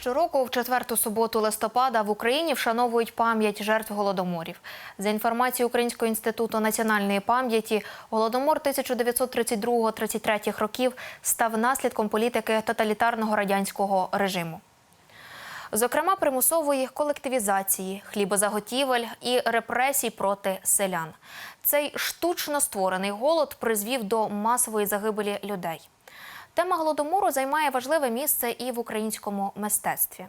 Щороку в четверту суботу листопада в Україні вшановують пам'ять жертв голодоморів. За інформацією Українського інституту національної пам'яті, голодомор 1932-33 років став наслідком політики тоталітарного радянського режиму. Зокрема, примусової колективізації, хлібозаготівель і репресій проти селян. Цей штучно створений голод призвів до масової загибелі людей. Тема голодомору займає важливе місце і в українському мистецтві.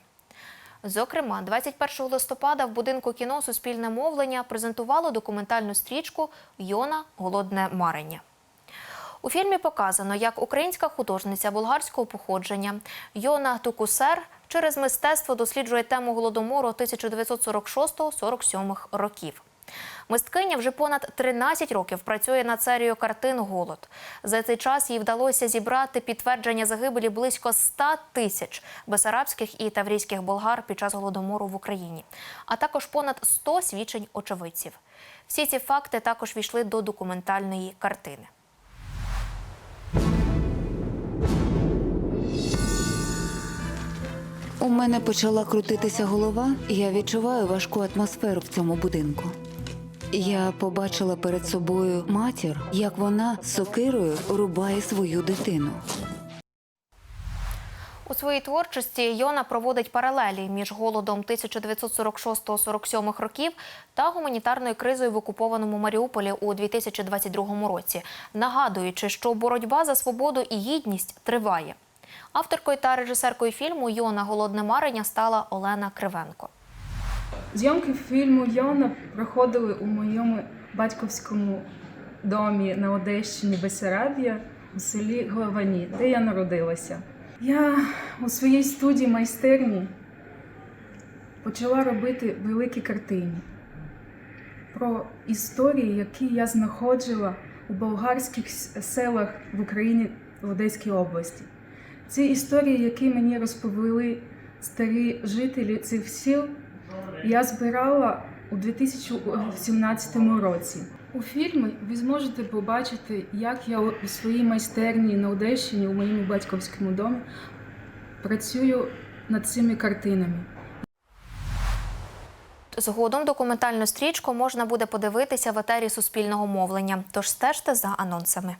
Зокрема, 21 листопада в будинку кіно Суспільне мовлення презентувало документальну стрічку Йона Голодне марення. У фільмі показано, як українська художниця болгарського походження Йона Тукусер через мистецтво досліджує тему голодомору 1946-47 років. Мисткиня вже понад 13 років працює над серією картин Голод. За цей час їй вдалося зібрати підтвердження загибелі близько 100 тисяч бесарабських і таврійських болгар під час голодомору в Україні, а також понад 100 свідчень очевидців. Всі ці факти також війшли до документальної картини. У мене почала крутитися голова, і я відчуваю важку атмосферу в цьому будинку. Я побачила перед собою матір, як вона сокирою рубає свою дитину. У своїй творчості Йона проводить паралелі між голодом 1946-47 років та гуманітарною кризою в окупованому Маріуполі у 2022 році, нагадуючи, що боротьба за свободу і гідність триває. Авторкою та режисеркою фільму Йона Голодне марення стала Олена Кривенко. Зйомки фільму Йона проходили у моєму батьківському домі на Одещині Бесарабія у селі Главані, де я народилася. Я у своїй студії майстерні почала робити великі картини про історії, які я знаходила у болгарських селах в Україні в Одеській області. Ці історії, які мені розповіли старі жителі цих сіл, я збирала у 2017 році. У фільмі ви зможете побачити, як я у своїй майстерні на Одещині, у моєму батьківському домі, працюю над цими картинами. Згодом документальну стрічку можна буде подивитися в етері Суспільного мовлення. Тож стежте за анонсами.